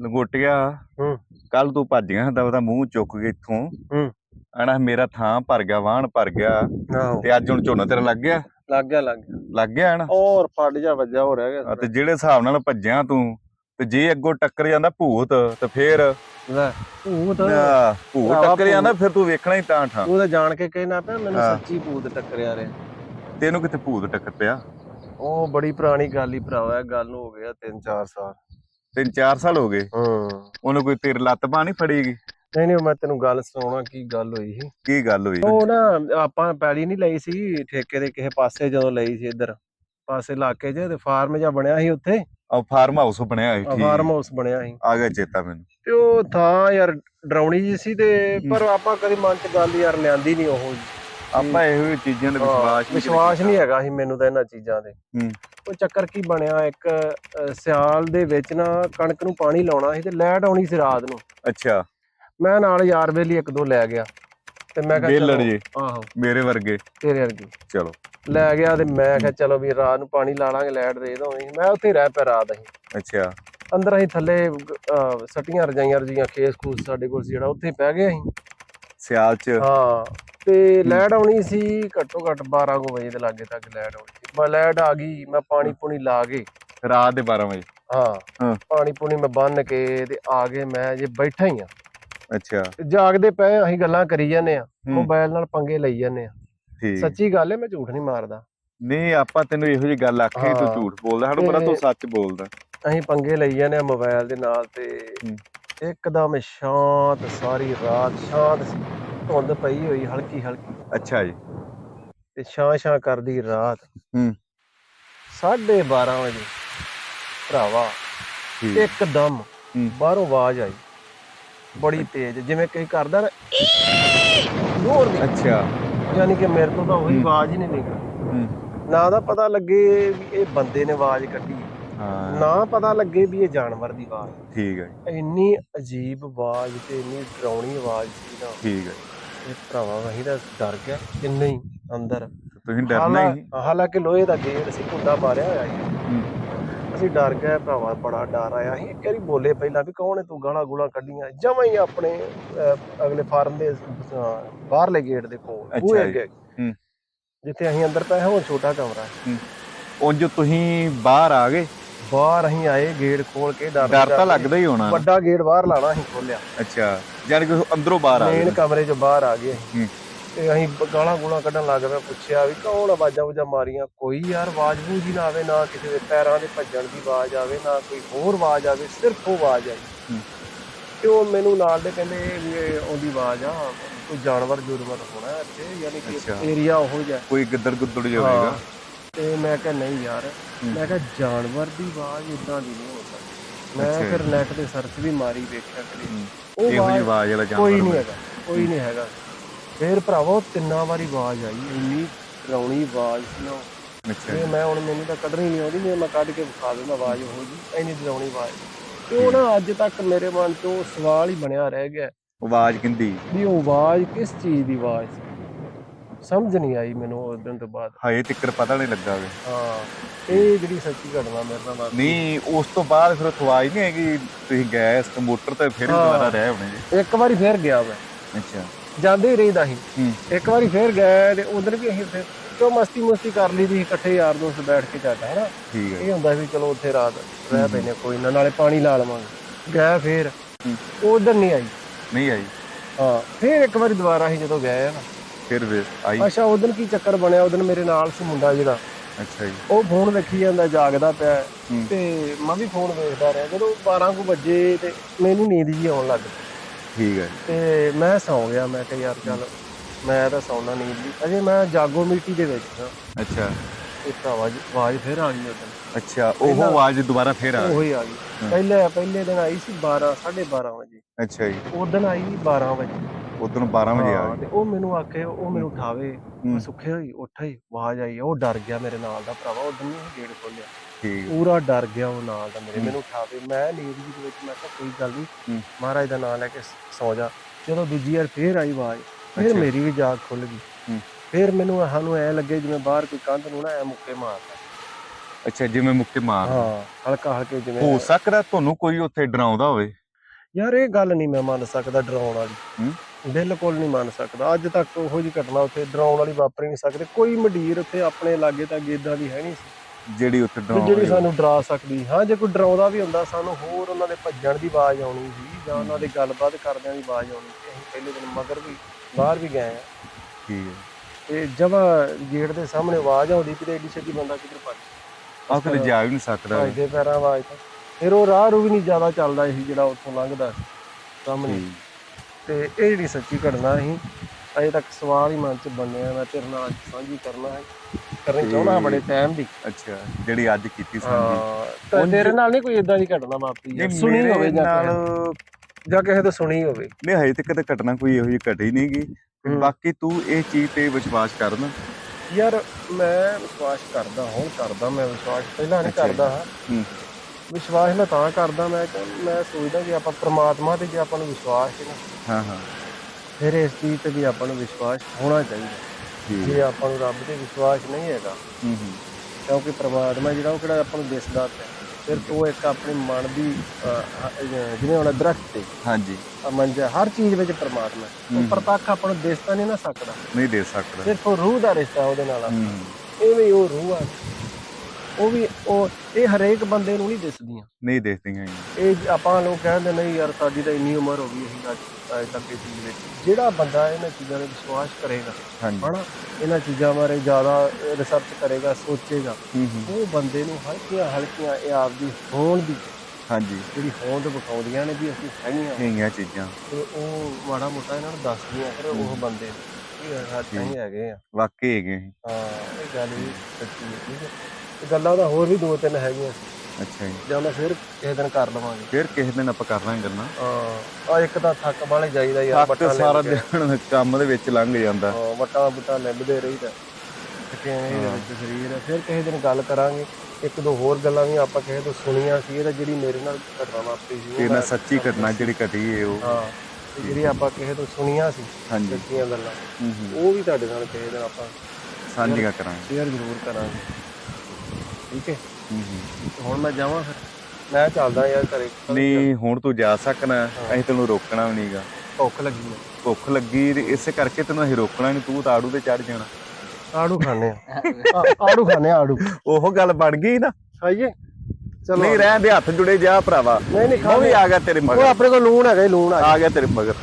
ਲੰਗੋਟਿਆ ਹੂੰ। ਕੱਲ ਤੂੰ ਭੱਜ ਗਿਆ ਦਾ ਉਹਦਾ ਮੂੰਹ ਚੁੱਕ ਕੇ ਇੱਥੋਂ। ਹੂੰ। ਆਣਾ ਮੇਰਾ ਥਾਂ ਭਰ ਗਿਆ ਵਾਹਣ ਭਰ ਗਿਆ। ਆਹੋ। ਤੇ ਅੱਜ ਹੁਣ ਝੋਨਾ ਤੇਰਾ ਲੱਗ ਗਿਆ? ਲੱਗ ਗਿਆ ਲੱਗ ਗਿਆ। ਲੱਗ ਗਿਆ ਨਾ ਔਰ ਫੱਡ ਜਾ ਵੱਜਾ ਹੋ ਰਹਿ ਤੇ ਜਿਹੜੇ ਹਿਸਾਬ ਨਾਲ ਭੱਜਿਆ ਤੂੰ ਤੇ ਜੇ ਅੱਗੋਂ ਟੱਕਰ ਜਾਂਦਾ ਭੂਤ ਤੇ ਫੇਰ? ਲੈ। ਉਹ ਤਾਂ ਆ, ਭੂਤ ਭਰਾਵਾ ਟੱਕਰ ਜਾਂਦਾ ਭੂਤ। ਫਿਰ ਤੂੰ ਵੇਖਣਾ ਹੀ ਤਾਂ ਠਾਂ। ਤਾਂ ਜਾਣ ਕੇ ਕਹਿਣਾ ਪਿਆ ਮੈਨੂੰ ਹਾਂ। ਸੱਚੀ ਭੂਤ ਟੱਕਰਿਆ ਰਿਹਾ। ਤੈਨੂੰ ਕਿੱਥੇ ਭੂਤ ਟੱਕਰ ਪਿਆ? ਉਹ ਬੜੀ ਪੁਰਾਣੀ ਗੱਲ ਹੀ ਭਰਾਵਾ ਇਹ ਗੱਲ ਨੂੰ ਹੋ ਗਿਆ 3-4 ਸਾਲ। ਤਿੰਨ ਚਾਰ ਸਾਲ ਹੋ ਗਏ। ਹੂੰ। ਉਹਨੂੰ ਕੋਈ ਤੇਰੇ ਲੱਤ ਬਾਂਹ ਨਹੀਂ ਫੜੀਗੀ? ਨਹੀਂ ਨਹੀਂ ਮੈਂ ਤੈਨੂੰ ਗੱਲ ਸੁਣਾਉਣਾ ਕੀ ਗੱਲ ਹੋਈ ਸੀ? ਕੀ ਗੱਲ ਹੋਈ? ਉਹ ਨਾ ਆਪਾਂ ਪੈਲੀ ਨਹੀਂ ਲਈ ਸੀ ਠੇਕੇ ਦੇ ਕਿਸੇ ਪਾਸੇ ਜਦੋਂ ਲਈ ਸੀ ਇੱਧਰ। ਪਾਸੇ ਇਲਾਕੇ 'ਚ ਤੇ ਫਾਰਮ ਜਿਹਾ ਬਣਿਆ ਸੀ ਉੱਥੇ। ਆ ਫਾਰਮ ਹਾਊਸ ਬਣਿਆ ਸੀ ਠੀਕ। ਫਾਰਮ ਹਾਊਸ ਬਣਿਆ ਸੀ। ਆ ਗਿਆ ਚੇਤਾ ਮੈਨੂੰ। ਤੇ ਉਹ ਥਾਂ ਯਾਰ ਡਰਾਉਣੀ ਜੀ ਸੀ ਤੇ ਪਰ ਆਪਾਂ ਕਦੇ ਮਨ 'ਚ ਗੱਲ ਯਾਰ ਲਿਆਂਦੀ ਨਹੀਂ ਉਹ ਜੀ। ਆਪਾਂ ਇਹੋ ਜਿਹੀ ਚੀਜ਼ਾਂ ਤੇ ਵਿਸ਼ਵਾਸ ਹਾਂ, ਵਿਸ਼ਵਾਸ ਨਹੀਂ ਹੈਗਾ ਸੀ ਮੈਨੂੰ ਤਾਂ ਇਹਨਾਂ ਚੀਜ਼ਾਂ ਤੇ। ਹੂੰ। ਉਹ ਚੱਕਰ ਕੀ ਬਣਿਆ ਇੱਕ ਅ, ਸਿਆਲ ਦੇ ਵਿੱਚ ਨਾ ਕਣਕ ਨੂੰ ਪਾਣੀ ਲਾਉਣਾ ਸੀ ਤੇ ਲੈਟ ਆਉਣੀ ਸੀ ਰਾਤ ਨੂੰ। ਅੱਛਾ। ਮੈਂ ਨਾਲ ਯਾਰ ਵੇਲੀ ਇੱਕ ਦੋ ਲੈ ਗਿਆ ਤੇ ਮੈਂ ਕਿਹਾ ਵੇਲੜ ਚਲੋ ਜੀ। ਆਹੋ। ਮੇਰੇ ਵਰਗੇ। ਤੇਰੇ ਵਰਗੀ। ਚਲੋ। ਲੈ ਗਿਆ ਤੇ ਮੈਂ ਕਿਹਾ ਚਲੋ ਵੀ ਰਾਤ ਨੂੰ ਪਾਣੀ ਲਾ ਲਾਂਗੇ ਲੈਟ ਦੇ ਦੋਵੇਂ ਮੈਂ ਉੱਥੇ ਰਹਿ ਪਿਆ ਰਾਤ ਅਸੀਂ। ਅੱਛਾ। ਅੰਦਰ ਅਸੀਂ ਥੱਲੇ ਸੱਟੀਆਂ ਰਜਾਈਆਂ ਰਜੀਆਂ ਖੇਸ ਖੂਸ ਸਾਡੇ ਕੋਲ ਸੀ ਜਿਹੜਾ ਉੱਥੇ ਪੈ ਗਏ ਅਸੀਂ। ਸਿਆਲ ਚ? ਹਾਂ। ਤੇ ਲੈਟ ਆਉਣੀ ਸੀ ਘੱਟੋ ਘੱਟ 12 ਕੁ ਵਜੇ ਦੇ ਲਾਗੇ ਤੱਕ ਲੈਟ ਆਉਣੀ ਬਸ ਲੈਟ ਆ ਗਈ ਮੈਂ ਪਾਣੀ ਪੂਣੀ ਲਾ ਕੇ ਰਾਤ ਦੇ 12 ਵਜੇ। ਹਾਂ। ਪਾਣੀ ਪੂਣੀ ਮੈਂ ਬੰਨ ਕੇ ਤੇ ਆ ਕੇ ਮੈਂ ਜੇ ਬੈਠਾ ਹੀ ਆ। ਅੱਛਾ। ਜਾਗਦੇ ਪਏ ਅਸੀਂ ਗੱਲਾਂ ਕਰੀ ਜਾਂਦੇ ਆ ਮੋਬਾਈਲ ਨਾਲ ਪੰਗੇ ਲਈ ਜਾਂਦੇ ਆ। ਠੀਕ। ਸੱਚੀ ਗੱਲ ਹੈ ਮੈਂ ਝੂਠ ਨਹੀਂ ਮਾਰਦਾ। ਨਹੀਂ ਆਪਾਂ ਤੈਨੂੰ ਇਹੋ ਜਿਹੀ ਗੱਲ ਆਖੀ ਤੂੰ। ਝੂਠ ਬੋਲਦਾ ਸਾਨੂੰ ਪਤਾ ਤੂੰ ਸੱਚ ਬੋਲਦਾ। ਅਸੀਂ ਪੰਗੇ ਲਈ ਜਾਂਦੇ ਆ ਮੋਬਾਈਲ ਦੇ ਨਾਲ ਤੇ। ਇੱਕਦਮ ਸ਼ਾਂਤ ਸਾਰੀ ਰਾਤ ਸ਼ਾਂਤ ਸੀ। ਧੁੰਦ ਪਈ ਹੋਈ ਹਲਕੀ ਹਲਕੀ। ਅੱਛਾ ਜੀ। ਤੇ ਛਾਂ ਛਾਂ ਕਰਦੀ ਰਾਤ। ਹੂੰ। 12:30 ਵਜੇ ਭਰਾਵਾ ਠੀਕ। ਇੱਕਦਮ ਹੂੰ। ਬਾਹਰੋਂ ਆਵਾਜ਼ ਆਈ। ਬੜੀ ਤੇਜ਼ ਜਿਵੇਂ ਕਈ ਕਰਦਾ ਨਾ ਜ਼ੋਰ ਦੀ। ਅੱਛਾ। ਯਾਨੀ ਕਿ ਮੇਰੇ ਤੋਂ ਤਾਂ ਉਹੀ ਹੂੰ। ਆਵਾਜ਼ ਹੀ ਨਹੀਂ ਨਿਕਲੀ। ਹੂੰ। ਨਾ ਦਾ ਪਤਾ ਲੱਗੇ ਵੀ ਇਹ ਬੰਦੇ ਨੇ ਆਵਾਜ਼ ਕੱਢੀ। ਹਾਂ। ਨਾ ਪਤਾ ਲੱਗੇ ਵੀ ਇਹ ਜਾਨਵਰ ਦੀ ਆਵਾਜ਼। ਠੀਕ ਹੈ ਜੀ, ਇੰਨੀ ਅਜੀਬ ਆਵਾਜ਼ ਤੇ ਇੰਨੀ ਡਰਾਉਣੀ ਆਵਾਜ਼ ਸੀ ਨਾ। ਠੀਕ ਹੈ ਇਹ ਭਰਾਵਾ ਵਹੀਂ ਦਾ ਡਰ ਗਿਆ ਕਿ ਨਹੀਂ ਅੰਦਰ। ਤੁਸੀਂ ਡਰਨਾ ਹੀ ਹਾਲਾ- ਹਾਲਾਂਕਿ ਲੋਹੇ ਦਾ ਗੇਟ ਸੀ ਕੁੰਡਾ ਮਾਰਿਆ ਹੋਇਆ ਸੀ। ਹੂੰ। ਅਸੀਂ ਡਰ ਗਏ ਭਰਾਵਾ ਬੜਾ ਡਰ ਆਇਆ ਸੀ। ਇੱਕ ਵਾਰੀ ਬੋਲੇ ਪਹਿਲਾਂ ਵੀ ਕੌਣ ਹੈ ਤੂੰ ਗਾਲਾਂ ਗੂਲਾਂ ਕੱਢੀਆਂ? ਜਮਾਂ ਹੀ ਆਪਣੇ ਅਹ, ਅਗਲੇ ਫਾਰਮ ਦੇ ਅਹ, ਬਾਹਰਲੇ ਗੇਟ ਦੇ ਕੋਲ ਅੱਛਾ ਬੂਹੇ ਜੀ। ਅੱਗੇ। ਹੂੰ। ਜਿੱਥੇ ਅਸੀਂ ਅੰਦਰ ਪਏ ਹਾਂ ਉਹ ਛੋਟਾ ਕਮਰਾ ਹੈ। ਉਂਝ ਤੁਸੀਂ ਬਾਹਰ ਆ ਗਏ? ਬਾਹਰ ਅਸੀਂ ਆਏ ਗੇਟ ਖੋਲ ਕੇ ਡਰ ਡਰ ਤਾਂ ਲੱਗਦਾ ਹੀ ਹੋਣਾ। ਵੱਡਾ ਗੇਟ ਬਾਹਰ ਲਾਣਾ ਅਸੀਂ ਖੋਲਿਆ ਅੱਛਾ। ਯਾਨੀ ਕਿ ਅੰਦਰੋਂ ਬਾਹਰ ਆ ਮੇਨ ਗਏ ਕਮਰੇ ਚੋਂ ਬਾਹਰ ਆ ਗਏ ਅਸੀਂ ਹੂੰ। ਤੇ ਅਸੀਂ ਗਾਲਾਂ ਗੂਲਾਂ ਕੱਢਣ ਲੱਗ ਪਏ ਪੁੱਛਿਆ ਵੀ ਕੌਣ ਆਵਾਜ਼ਾਂ ਵੂਜਾਂ ਮਾਰੀਆਂ ਕੋਈ ਯਾਰ ਆਵਾਜ਼ ਹੀ ਨਾ ਆਵੇ ਨਾ ਕਿਸੇ ਦੇ ਪੈਰਾਂ ਦੇ ਭੱਜਣ ਦੀ ਆਵਾਜ਼ ਆਵੇ ਨਾ ਕੋਈ ਹੋਰ ਆਵਾਜ਼ ਆਵੇ ਸਿਰਫ ਉਹ ਆਵਾਜ਼ ਆਈ ਹੂੰ। ਤੇ ਉਹ ਮੈਨੂੰ ਨਾਲ ਦੇ ਕਹਿੰਦੇ ਵੀ ਇਹ ਉਹਦੀ ਆਵਾਜ਼ ਆ ਕੋਈ ਜਾਨਵਰ ਜੁਰਮਰ ਹੋਣਾ ਇੱਥੇ ਯਾਨੀ ਕਿ। ਏਰੀਆ ਉਹੋ ਜਿਹਾ ਕੋਈ ਗਿੱਦੜ ਗੁੱਦੜ ਜਿਹਾ ਹੋਵੇਗਾ ਹਾਂ। ਤੇ ਮੈਂ ਕਿਹਾ ਨਹੀਂ ਯਾਰ। ਮੈਂ ਕਿਹਾ ਜਾਨਵਰ ਦੀ ਆਵਾਜ਼ ਇਦਾਂ ਦੀ ਨਹੀਂ ਹੋ ਸਕਦੀ ਮੈਂ ਅੱਛਾ। ਫਿਰ ਨੈਟ ਤੇ ਸਰਚ ਵੀ ਮਾਰੀ ਵੇਖਿਆ ਹੂੰ। ਉਹ ਇਹੋ ਜਿਹੀ ਆਵਾਜ਼ ਵਾਲਾ ਜਾਨਵਰ ਕੋਈ ਨਹੀਂ। ਹੈਗਾ ਕੋਈ ਨਹੀਂ ਹੈਗਾ ਫੇਰ ਭਰਾਵਾ ਤਿੰਨਾਂ ਵਾਰੀ ਆਵਾਜ਼ ਆਈ ਇੰਨੀ ਡਰਾਉਣੀ ਆਵਾਜ਼ ਸੀ ਨਾ ਉਹ। ਅੱਛਾ ਤੇ ਜੀ, ਮੈਂ ਹੁਣ ਮੈਨੂੰ ਤਾਂ ਕੱਢਣੀ ਨਹੀਂ ਆਉਂਦੀ ਮੈਂ ਮੈਂ ਕੱਢ ਕੇ ਵਿਖਾ ਦਿੰਦਾ ਆਵਾਜ਼ ਉਹ ਜੀ ਇੰਨੀ ਡਰਾਉਣੀ ਆਵਾਜ਼ ਤੇ ਉਹ ਨਾ ਅੱਜ ਤੱਕ ਮੇਰੇ ਮਨ 'ਚ ਉਹ ਸਵਾਲ ਹੀ ਬਣਿਆ ਰਹਿ ਗਿਆ ਆਵਾਜ਼ ਕਿੰਦੀ ਵੀ ਉਹ ਆਵਾਜ਼ ਕਿਸ ਚੀਜ਼ ਦੀ ਆਵਾਜ਼ ਸੀ ਸਮਝ ਨਹੀਂ ਆਈ ਮੈਨੂੰ ਉਸ ਦਿਨ ਤੋਂ ਬਾਅਦ। ਹਜੇ ਤੱਕ ਪਤਾ ਨਹੀਂ ਲੱਗਾ ਵੇ। ਹਾਂ ਇਹ ਜਿਹੜੀ ਸੱਚੀ ਘਟਨਾ ਮੇਰੇ ਨਾਲ ਵਾਪਰੀ। ਨਹੀਂ ਉਸ ਤੋਂ ਬਾਅਦ ਫਿਰ ਉੱਥੋਂ ਆਵਾਜ਼ ਨਹੀਂ ਹੈਗੀ ਤੁਸੀਂ ਗਏ ਕੰਪਿਊਟਰ ਤੇ ਫਿਰ। ਦੁਬਾਰਾ ਰਹਿ ਹੋਣੇ ਜੀ। ਇੱਕ ਵਾਰੀ ਫੇਰ ਗਿਆ ਮੈਂ। ਅੱਛਾ। ਜਾਂਦੇ ਹੀ ਰਹਿੰਦਾ ਸੀ। ਇੱਕ ਵਾਰੀ ਫੇਰ ਗਏ ਤੇ ਉਧਰ ਵੀ ਅਸੀਂ ਫਿਰ ਚੋ ਮਸਤੀ ਮਸਤੀ ਕਰ ਲਈ ਦੀ ਇਕੱਠੇ ਯਾਰ ਦੋਸਤ ਬੈਠ ਕੇ ਚੱਲਦਾ ਹਨਾ ਠੀਕ ਹੈ। ਇਹ ਹੁੰਦਾ ਵੀ ਚਲੋ ਉੱਥੇ ਰਾਤ ਰਹਿ ਪੈਨੇ ਕੋਈ ਨਾ ਨਾਲੇ ਪਾਣੀ ਲਾ ਲਵਾਂਗੇ। ਗਏ ਫੇਰ। ਉਧਰ ਨਹੀਂ ਆਈ। ਨਹੀਂ ਆਈ। ਹਾਂ ਫੇਰ ਇੱਕ ਵਾਰੀ ਦੁਬਾਰਾ ਅਸੀਂ ਜਦੋਂ ਗਏ ਆ ਨਾ ਫਿਰ ਵੀ ਆਈ? ਅੱਛਾ ਉਦੋਂ ਕੀ ਚੱਕਰ ਬਣਿਆ? ਉਦੋਂ ਮੇਰੇ ਨਾਲ ਸੀ ਮੁੰਡਾ ਜਿਹੜਾ। ਅੱਛਾ ਜੀ। ਉਹ ਫੋਨ ਵੇਖੀ ਜਾਂਦਾ ਜਾਗਦਾ ਪਿਆ। ਹੈ। ਹੂੰ। ਤੇ ਮੈਂ ਵੀ ਫੋਨ ਵੇਖਦਾ ਰਿਹਾ। ਜਦੋਂ 12 ਕੁ ਵਜੇ ਤੇ ਮੈਨੂੰ ਨੀਂਦ ਜੀ ਆਉਣ ਲੱਗ ਪਈ ਠੀਕ ਹੈ ਤੇ ਮੈਂ ਸੌਂ ਗਿਆ। ਮੈਂ ਕਿਹਾ ਯਾਰ ਚੱਲ ਮੈਂ ਤਾਂ ਸੌਣਾ ਨੀਂਦ ਜੀ। ਅਜੇ ਮੈਂ ਜਾਗੋ ਮੀਟੀ ਦੇ ਵਿੱਚ ਹਾਂ। ਅੱਛਾ। ਇੱਕ ਆਵਾਜ਼ ਆਵਾਜ਼ ਫੇਰ ਆ ਗਈ ਉਦੋਂ ਅੱਛਾ ਉਹ ਆਵਾਜ਼ ਦੁਬਾਰਾ ਫਿਰ ਆ ਗਈ। ਉਹੀ ਆ ਗਈ। ਪਹਿਲੇ ਪਹਿਲੇ ਦਿਨ ਆਈ ਸੀ 12 12:30 ਵਜੇ। ਅੱਛਾ ਜੀ। ਉਦੋਂ ਆਈ 12 ਵਜੇ। ਉਦੋਂ 12 ਵਜੇ ਆ ਹਾਂ, ਗਈ ਤੇ ਉਹ ਮੈਨੂੰ ਆਖੇ ਉਹ ਮੈਨੂੰ ਉਠਾਵੇ ਹੂੰ। ਮੈਂ ਸੁੱਖੇ ਹੋਈ ਉੱਠ ਹੀ ਆਵਾਜ਼ ਆਈ ਉਹ ਡਰ ਗਿਆ ਮੇਰੇ ਨਾਲ ਦਾ ਭਰਾਵਾ ਉਦੋਂ ਨਹੀਂ ਗੇਟ ਖੋਲਿਆ ਠੀਕ ਪੂਰਾ ਡਰ ਗਿਆ ਉਹ ਨਾਲ ਦਾ ਮੇਰੇ ਹੂੰ। ਮੈਨੂੰ ਉਠਾਵੇ ਮੈਂ ਨੀਂਦ ਜੀ ਦੇ ਵਿੱਚ ਮੈਂ ਕਿਹਾ ਕੋਈ ਗੱਲ ਨਹੀਂ ਹੂੰ। ਮਹਾਰਾਜ ਦਾ ਨਾਮ ਲੈ ਕੇ ਸ- ਸੌ ਜਾ ਜਦੋਂ ਦੂਜੀ ਵਾਰ ਫੇਰ ਆਈ ਆਵਾਜ਼ ਫਿਰ ਅੱਛਾ। ਮੇਰੀ ਵੀ ਜਾਗ ਖੁੱਲ ਗਈ ਹੂੰ। ਫਿਰ ਮੈਨੂੰ ਸਾਨੂੰ ਐ ਲੱਗੇ ਜਿਵੇਂ ਬਾਹਰ ਕੋਈ ਕੰਧ ਨੂੰ ਨਾ ਐ ਮੁੱਕੇ ਮਾਰਦਾ ਅੱਛਾ ਜਿਵੇਂ ਮੁੱਕੇ ਮਾਰ ਹਾਂ ਹਲਕਾ ਹਲਕੇ ਜਿਵੇਂ ਹੋ ਸਕਦਾ ਤੁਹਾਨੂੰ ਕੋਈ ਉੱਥੇ ਡਰਾਉਂਦਾ ਹੋਵੇ ਯਾਰ ਇਹ ਗੱਲ ਨਹੀਂ ਮੈਂ ਮੰਨ ਸਕਦਾ ਡਰਾਉਣ ਵਾਲੀ ਹੂੰ? ਬਿਲਕੁਲ ਨਹੀਂ ਮੰਨ ਸਕਦਾ। ਅੱਜ ਤੱਕ ਉਹੋ ਜਿਹੀ ਘਟਨਾ ਉੱਥੇ ਡਰਾਉਣ ਵਾਲੀ ਵਾਪਰ ਨਹੀਂ ਸਕਦੀ। ਕੋਈ ਮੰਡੀਰ ਉੱਥੇ ਆਪਣੇ ਲਾਗੇ ਤਾਂ ਇਦਾਂ ਦੀ ਹੈ ਨਹੀਂ ਸੀ। ਜਿਹੜੀ ਉੱਥੇ ਵੀ ਡਰਾਉਂਦੀ ਜਿਹੜੀ ਸਾਨੂੰ ਡਰਾ ਸਕਦੀ। ਹਾਂ ਜੇ ਕੋਈ ਡਰਾਉਂਦਾ ਵੀ ਹੁੰਦਾ ਸਾਨੂੰ ਹੋਰ ਉਹਨਾਂ ਦੇ ਭੱਜਣ ਦੀ ਆਵਾਜ਼ ਆਉਣੀ ਸੀ ਜਾਂ ਉਹਨਾਂ ਦੇ ਗੱਲਬਾਤ ਕਰਦਿਆਂ ਦੀ ਆਵਾਜ਼ ਆਉਣੀ ਸੀ। ਅਸੀਂ ਪਹਿਲੇ ਦਿਨ ਮਗਰ ਵੀ ਬਾਹਰ ਵੀ ਗਏ ਆ ਠੀਕ ਹੈ। ਤੇ ਜਮਾ ਗੇਟ ਦੇ ਸਾਹਮਣੇ ਆਵਾਜ਼ ਆਉਂਦੀ ਕਿ ਐਡੀ ਛੇਤੀ ਬੰਦਾ ਕਿੱਧਰ ਭੱਜ ਆਹ ਕਦੇ ਜਾ ਵੀ ਨਹੀਂ ਸਕਦਾ। ਭੱਜਦੇ ਪੈਰਾਂ ਆਵਾਜ਼ ਤਾਂ। ਫਿਰ ਉਹ ਰਾਹ ਰੂ ਵੀ ਨਹੀਂ ਜ਼ਿਆਦਾ ਚੱਲਦਾ ਸੀ ਜਿਹੜਾ ਉੱਥੋਂ ਲੰਘਦਾ ਸਾਹਮਣੇ। ਤੇ ਇਹ ਜਿਹੜੀ ਸੱਚੀ ਘਟਨਾ ਸੀ ਅਜੇ ਤੱਕ ਸਵਾਲ ਹੀ ਮਨ 'ਚ ਬਣਿਆ ਮੈਂ ਤੇਰੇ ਨਾਲ ਅੱਜ ਸਾਂਝੀ ਕਰਨਾ ਹੈ। ਕਰਨੀ ਚਾਹੁੰਦਾ ਬੜੇ ਟਾਈਮ ਦੀ? ਅੱਛਾ ਜਿਹੜੀ ਅੱਜ ਕੀਤੀ ਸਾਂਝੀ ਹਾਂ ਤਾਂ ਤੇਰੇ ਨਾਲ ਨਹੀਂ ਕੋਈ ਇਦਾਂ ਦੀ ਘਟਨਾ ਵਾਪਰੀ ਸੁਣੀ ਹੋਵੇ ਜਾਂ ਨਾਲ ਜਾਂ ਕਿਸੇ ਤੋਂ ਸੁਣੀ ਹੋਵੇ? ਨਹੀਂ ਹਜੇ ਤੱਕ ਤਾਂ ਘਟਨਾ ਕੋਈ ਇਹੋ ਜਿਹੀ ਘਟੀ ਨਹੀਂ ਗਈ। ਬਾਕੀ ਤੂੰ ਇਹ ਚੀਜ਼ ਤੇ ਵਿਸ਼ਵਾਸ ਕਰਨਾ। ਯਾਰ ਮੈਂ ਵਿਸ਼ਵਾਸ ਕਰਦਾ ਹੁਣ ਕਰਦਾ ਮੈਂ ਵਿਸ਼ਵਾਸ ਪਹਿਲਾਂ ਨਹੀਂ। ਕਰਦਾ ਹਾਂ। ਹੂੰ। ਵਿਸ਼ਵਾਸ ਮੈਂ ਤਾਂ ਕਰਦਾ ਮੈਂ ਕਿ ਮੈਂ ਸੋਚਦਾ ਕਿ ਆਪਾਂ ਪ੍ਰਮਾਤਮਾ ਤੇ ਜੇ ਆਪਾਂ ਨੂੰ ਵਿਸ਼ਵਾਸ ਹੈ ਨਾ ਹਾਂ ਹਾਂ। ਫਿਰ ਇਸ ਚੀਜ਼ ਤੇ ਵੀ ਆਪਾਂ ਨੂੰ ਵਿਸ਼ਵਾਸ ਹੋਣਾ ਚਾਹੀਦਾ। ਜੇ। ਆਪਾਂ ਨੂੰ ਰੱਬ ਤੇ ਵਿਸ਼ਵਾਸ ਨਹੀਂ ਹੈਗਾ ਹੂੰ ਹੂੰ। ਕਿਉਂਕਿ ਪ੍ਰਮਾਤਮਾ ਜਿਹੜਾ ਉਹ ਕਿਹੜਾ ਆਪਾਂ ਨੂੰ ਦਿਸਦਾ ਸਿਰਫ ਉਹ ਇੱਕ ਆਪਣੇ ਮਨ ਦੀ ਜਿਵੇਂ ਹੁਣ ਦਰਖਤ ਤੇ ਹਾਂਜੀ ਮੰਜਾ ਹਰ ਚੀਜ਼ ਵਿੱਚ ਪ੍ਰਮਾਤਮਾ। ਉਹ ਪ੍ਰਤੱਖ ਆਪਾਂ ਨੂੰ ਦਿਸਦਾ ਨਹੀਂ ਨਾ ਸਕਦਾ। ਨਹੀਂ ਦੇ ਸਕਦਾ। ਸਿਰਫ ਰੂਹ ਦਾ ਰਿਸ਼ਤਾ ਉਹਦੇ ਨਾਲ ਆ। ਹੀ ਉਹ ਰੂਹ ਆ। ਉਹ ਵੀ ਉਹ ਇਹ ਹਰੇਕ ਬੰਦੇ ਨੂੰ ਨਹੀਂ ਦਿਸਦੀਆਂ। ਨਹੀਂ ਦੇਖਦੀਆਂ ਜੀ। ਇਹ ਆਪਾਂ ਲੋਕ ਕਹਿੰਦੇ ਨਹੀਂ ਯਾਰ ਸਾਡੀ ਤਾਂ ਇੰਨੀ ਉਮਰ ਹੋ ਗਈ ਅਸੀਂ ਅੱਜ ਤੱਕ ਇਹ ਚੀਜ਼ ਵਿੱਚ ਜਿਹੜਾ ਬੰਦਾ ਇਹਨਾਂ ਚੀਜ਼ਾਂ ਤੇ ਵਿਸ਼ਵਾਸ ਕਰੇਗਾ ਹਾਂਜੀ। ਹਨਾ? ਇਹਨਾਂ ਚੀਜ਼ਾਂ ਬਾਰੇ ਜ਼ਿਆਦਾ ਰਿਸਰਚ ਕਰੇਗਾ ਸੋਚੇਗਾ ਹੂੰ ਹੂੰ। ਉਹ ਬੰਦੇ ਨੂੰ ਹਲਕੀਆਂ ਹਲਕੀਆਂ ਇਹ ਆਪਦੀ ਹੋਣ ਦੀ ਹਾਂਜੀ। ਜਿਹੜੀ ਹੋਂਦ ਵਿਖਾਉਂਦੀਆਂ ਨੇ ਵੀ ਅਸੀਂ ਹੈਗੀਆਂ। ਹੈਗੀਆਂ ਚੀਜ਼ਾਂ। ਤੇ ਉਹ ਮਾੜਾ ਮੋਟਾ ਇਹਨਾਂ ਨੂੰ ਦੱਸਦੀਆਂ ਫਿਰ ਉਹ ਬੰਦੇ ਨੂੰ ਇਹ ਸਾਡੇ ਹੈਗੇ ਆ। ਵਾਕਈ ਹੈਗੇ। ਹਾਂ ਇਹ ਗੱਲ ਵੀ ਸੱਚੀ ਹੈ ਠੀਕ ਹੈ। ਤੇ ਗੱਲਾਂ ਤਾਂ ਹੋਰ ਵੀ ਦੋ ਤਿੰਨ ਹੈਗੀਆਂ। ਅੱਛਾ ਜੀ। ਜਾਂ ਮੈਂ ਫਿਰ ਕਿਸੇ ਦਿਨ ਕਰ ਲਵਾਂਗੇ। ਫਿਰ ਕਿਸੇ ਦਿਨ ਆਪਾਂ ਕਰ ਲਾਂਗੇ ਗੱਲਾਂ। ਹਾਂ ਆ ਇੱਕ ਤਾਂ ਥੱਕ ਵਾਲੇ ਜਾਈਦਾ ਯਾਰ ਥੱਕ ਸਾਰਾ ਦਿਨ ਕੰਮ ਦੇ ਵਿੱਚ ਲੰਘ ਜਾਂਦਾ। ਹਾਂ ਵਟਾਂ ਬੁਟਾਂ ਲਿੱਬਦੇ ਰਹੀਦਾ। ਦੇ ਵਿੱਚ ਸਰੀਰ। ਫਿਰ ਕਿਸੇ ਦਿਨ ਗੱਲ ਕਰਾਂਗੇ। ਇੱਕ ਦੋ ਹੋਰ ਗੱਲਾਂ ਵੀ ਆਪਾਂ ਕਿਸੇ ਤੋਂ ਸੁਣੀਆਂ ਸੀ ਇਹਦਾ ਜਿਹੜੀ ਮੇਰੇ ਨਾਲ ਘਟਨਾ ਵਾਪਰੀ ਸੀ ਉਹ ਤੇ ਨਾ ਸੱਚੀ ਘਟਨਾ ਜਿਹੜੀ ਘਟੀ ਹੈ ਉਹ। ਹਾਂ ਜਿਹੜੀ ਆਪਾਂ ਕਿਸੇ ਤੋਂ ਸੁਣੀਆਂ ਸੀ ਸੱਚੀਆਂ ਗੱਲਾਂ। ਉਹ ਵੀ ਤੁਹਾਡੇ ਨਾਲ ਕਿਸੇ ਦਿਨ ਆਪਾਂ ਸਾਂਝੀਆਂ ਕਰਾਂਗੇ। ਸ਼ੇਅਰ ਜ਼ਰੂਰ ਕਰਾਂਗੇ। ਠੀਕ ਹੈ? ਹੁਣ ਮੈਂ ਜਾਵਾਂ ਫਿਰ। ਮੈਂ ਚੱਲਦਾ ਯਾਰ ਘਰੇ। ਨਹੀਂ ਹੁਣ ਤੂੰ ਜਾ ਸਕਣਾ। ਅਸੀਂ ਤੈਨੂੰ ਰੋਕਣਾ ਵੀ ਨਹੀਂਗਾ। ਭੁੱਖ ਲੱਗੀ ਹੈ ਭੁੱਖ ਲੱਗੀ ਤੇ ਇਸੇ ਕਰਕੇ ਤੈਨੂੰ ਅਸੀਂ ਰੋਕਣਾ ਨਹੀਂ। ਤੂੰ ਤਾਂ ਆੜੂ ਤੇ ਚੜ ਜਾਣਾ। ਆੜੂ ਖਾਣੇ ਆ। ਆੜੂ ਖਾਣੇ ਆੜੂ। ਉਹ ਗੱਲ ਬਣ ਗਈ ਨਾ। ਖਾਈਏ? ਚਲੋ। ਨਹੀਂ ਰਹਿਣ ਦੇ ਹੱਥ ਜੁੜੇ ਜਾ ਭਰਾਵਾ। ਨਹੀਂ ਨਹੀਂ ਉਹ ਵੀ ਆ ਗਿਆ ਤੇਰੇ ਉਹ ਮਗਰ। ਆਪਣੇ ਕੋਲ ਲੂਣ ਹੈਗਾ ਲੂਣ ਆ ਗਿਆ। ਤੇਰੇ ਮਗਰ।